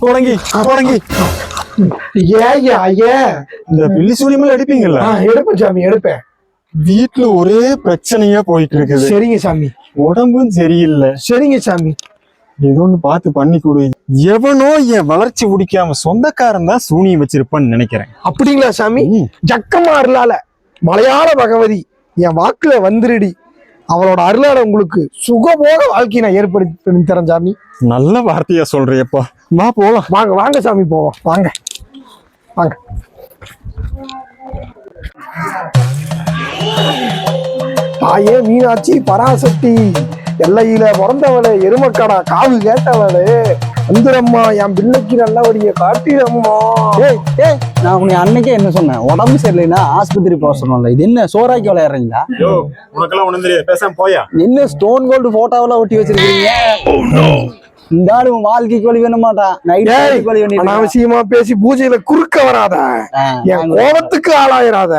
தொடங்கி தொடங்கி. ஏய்யா ஏ இந்த பில்லி சூனியமெல்லாம் அடிப்பீங்கல்ல ஆ, எடுப்பேன் சாமி எடுப்பேன். வீட்டுல ஒரே பிரச்சனையா போயிட்டு இருக்குது சரிங்க சாமி. உடம்பும் சரியில்லை. சரிங்க சாமி. ஏதோ ஒண்ணு பார்த்து பண்ணி கொடு. எவனோ என் வளர்ச்சி பிடிக்காம சொந்தக்காரன் தான் சூனியம் வச்சிருப்பான்னு நினைக்கிறேன். அப்படிங்களா சாமி. ஜக்கமா அருளால மலையாள பகவதி என் வாக்குல வந்துருடி. அவளோட அருளால உங்களுக்கு சுகபோக வாழ்க்கையை நான் ஏற்படுத்தி தரேன் சாமி நல்ல வார்த்தையா சொல்றியப்பா. வா போலாம். வாங்க வாங்க சாமி போவோம். வாங்க. வாங்க. தாயே மீனாட்சி பராசக்தி எல்லையில பிறந்தவளே எருமக்கடா காவு கேட்டவளே வந்துடம்மா என் பிள்ளைக்கு நல்லபடிய காட்டிடம்மா ஏய் ஏய் நான் உன்னை அன்னைக்கே என்ன சொன்னேன்? உடம்பு சரியில்லைன்னா ஆஸ்பத்திரி போக சொன்னோம்ல இது என்ன சோறாக்கி விளையாடுறீங்களா? யோ உனக்கெல்லாம் ஒண்ணு தெரியாது. பேசாம போயா? என்ன ஸ்டோன் கோல்டு போட்டோவெல்லாம் ஒட்டி வச்சிருக்கீங்க? இந்த ஆளு உன் வாழ்க்கைக்கு வழி வேணும் மாட்டான் நைட் வழி வேணும். அனாவசியமா பேசி பூஜையில குறுக்க வராத. என் கோபத்துக்கு ஆளாயிராத.